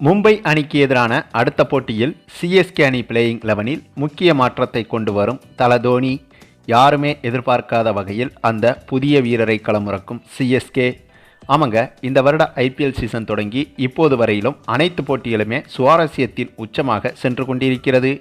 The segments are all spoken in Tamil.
மும்பை அணிக்கு எதிரான அடுத்த போட்டியில் சிஎஸ்கே அணி பிளேயிங் லெவனில் முக்கிய மாற்றத்தை கொண்டு வரும் தல தோனி. யாருமே எதிர்பார்க்காத வகையில் அந்த புதிய வீரரை களமிறக்கும் சிஎஸ்கே ஆமாங்க இந்த வருட ஐபிஎல் சீசன் தொடங்கி இப்போது வரையிலும் அனைத்து போட்டிகளுமே சுவாரஸ்யத்தின் உச்சமாக சென்று கொண்டிருக்கிறது.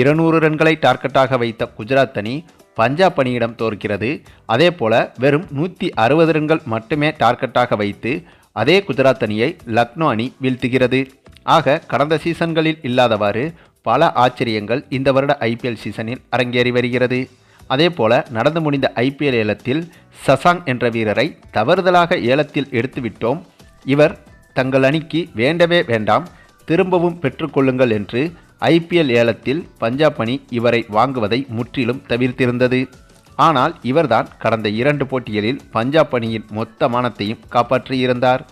இருநூறு ரன்களை டார்கெட்டாக வைத்த குஜராத் அணி பஞ்சாப் அணியிடம் தோற்கிறது. அதே போல வெறும் நூற்றி அறுபது ரன்கள் மட்டுமே டார்கெட்டாக வைத்து அதே குஜராத் அணியை லக்னோ அணி வீழ்த்துகிறது. ஆக கடந்த சீசன்களில் இல்லாதவாறு பல ஆச்சரியங்கள் இந்த வருட ஐபிஎல் சீசனில் அரங்கேறி வருகிறது. அதே போல நடந்து முடிந்த ஐபிஎல் ஏலத்தில் சசாங் என்ற வீரரை தவறுதலாக ஏலத்தில் எடுத்துவிட்டோம். இவர் தங்கள் அணிக்கு வேண்டவே வேண்டாம் திரும்பவும் பெற்றுக்கொள்ளுங்கள் என்று ஐபிஎல் ஏலத்தில் பஞ்சாப் அணி இவரை வாங்குவதை முற்றிலும் தவிர்த்திருந்தது. ஆனால் இவர்தான் கடந்த இரண்டு போட்டிகளில் பஞ்சாப் அணியின் மொத்த மானத்தையும் காப்பாற்றியிருந்தார்.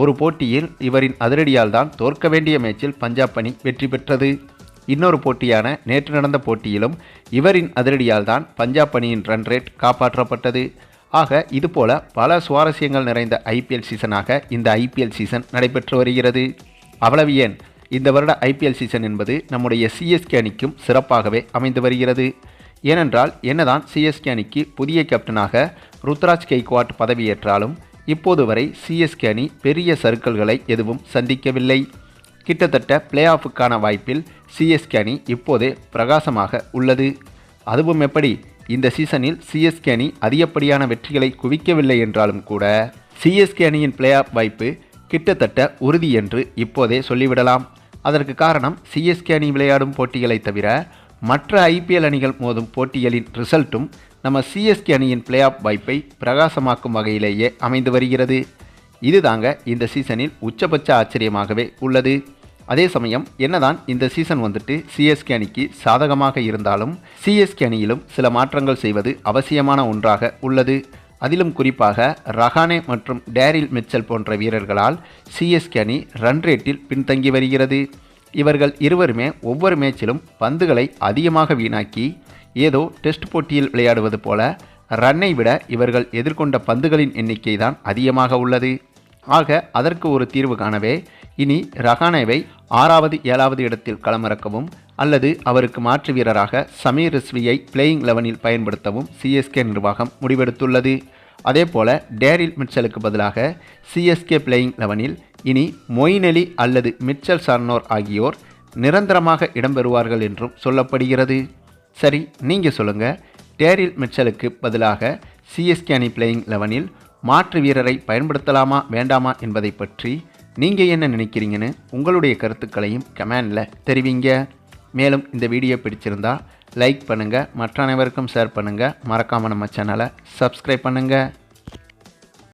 ஒரு போட்டியில் இவரின் அதிரடியால் தான் தோற்க வேண்டிய மேட்சில் பஞ்சாப் அணி வெற்றி பெற்றது. இன்னொரு போட்டியான நேற்று நடந்த போட்டியிலும் இவரின் அதிரடியால் தான் பஞ்சாப் அணியின் ரன் ரேட் காப்பாற்றப்பட்டது. ஆக இதுபோல பல சுவாரஸ்யங்கள் நிறைந்த ஐபிஎல் சீசனாக இந்த ஐபிஎல் சீசன் நடைபெற்று வருகிறது. அவ்வளவு ஏன்? இந்த வருட ஐபிஎல் சீசன் என்பது நம்முடைய சிஎஸ்கே அணிக்கும் சிறப்பாகவே அமைந்து வருகிறது. ஏனென்றால் என்னதான் சிஎஸ்கே அணிக்கு புதிய கேப்டனாக ருத்ராஜ் கெய்க்வாட் பதவியேற்றாலும் இப்போது வரை சிஎஸ்கே அணி பெரிய சர்க்கிள்களை எதுவும் சந்திக்கவில்லை. கிட்டத்தட்ட பிளே ஆஃபுக்கான வாய்ப்பில் சிஎஸ்கே அணி இப்போதே பிரகாசமாக உள்ளது. அதுவும் எப்படி? இந்த சீசனில் சிஎஸ்கே அணி அதிகப்படியான வெற்றிகளை குவிக்கவில்லை என்றாலும் கூட சிஎஸ்கே அணியின் பிளே ஆஃப் வாய்ப்பு கிட்டத்தட்ட உறுதி என்று இப்போதே சொல்லிவிடலாம். அதற்கு காரணம் சிஎஸ்கே அணி விளையாடும் போட்டிகளை தவிர மற்ற ஐபிஎல் அணிகள் மோதும் போட்டிகளின் ரிசல்ட்டும் நம்ம சிஎஸ்கே அணியின் பிளே ஆஃப் வாய்ப்பை பிரகாசமாக்கும் வகையிலேயே அமைந்து வருகிறது. இதுதாங்க இந்த சீசனில் உச்சபட்ச ஆச்சரியமாகவே உள்ளது. அதே சமயம் என்னதான் இந்த சீசன் வந்துட்டு சிஎஸ்கே அணிக்கு சாதகமாக இருந்தாலும் சிஎஸ்கே அணியிலும் சில மாற்றங்கள் செய்வது அவசியமான ஒன்றாக உள்ளது. அதிலும் குறிப்பாக ரஹானே மற்றும் டேரில் மிச்சல் போன்ற வீரர்களால் சிஎஸ்கே அணி ரன் ரேட்டில் பின்தங்கி வருகிறது. இவர்கள் இருவருமே ஒவ்வொரு மேட்சிலும் பந்துகளை அதிகமாக வீணாக்கி ஏதோ டெஸ்ட் போட்டியில் விளையாடுவது போல ரன்னை விட இவர்கள் எதிர்கொண்ட பந்துகளின் எண்ணிக்கை தான் அதிகமாக உள்ளது. ஆக அதற்கு ஒரு தீர்வு காணவே இனி ரஹானேவை ஆறாவது ஏழாவது இடத்தில் களமிறக்கவும் அல்லது அவருக்கு மாற்று வீரராக சமீர் ரிஸ்வியை பிளேயிங் லெவனில் பயன்படுத்தவும் சிஎஸ்கே நிர்வாகம் முடிவெடுத்துள்ளது. அதேபோல டேரில் மிட்சலுக்கு பதிலாக சிஎஸ்கே பிளேயிங் லெவனில் இனி மொயின் அலி அல்லது மிச்சல் சார்னோர் ஆகியோர் நிரந்தரமாக இடம்பெறுவார்கள் என்றும் சொல்லப்படுகிறது. சரி நீங்கள் சொல்லுங்கள் டேரில் மிச்சலுக்கு பதிலாக சிஎஸ்கே அணி பிளேயிங் லெவனில் மாற்று வீரரை பயன்படுத்தலாமா வேண்டாமா என்பதை பற்றி நீங்கள் என்ன நினைக்கிறீங்கன்னு உங்களுடைய கருத்துக்களையும் கமெண்டில் தெரிவிங்க. மேலும் இந்த வீடியோ பிடிச்சிருந்தா லைக் பண்ணுங்கள் மற்ற அனைவருக்கும் ஷேர் பண்ணுங்கள் மறக்காமல் நம்ம சேனலை சப்ஸ்கிரைப் பண்ணுங்கள்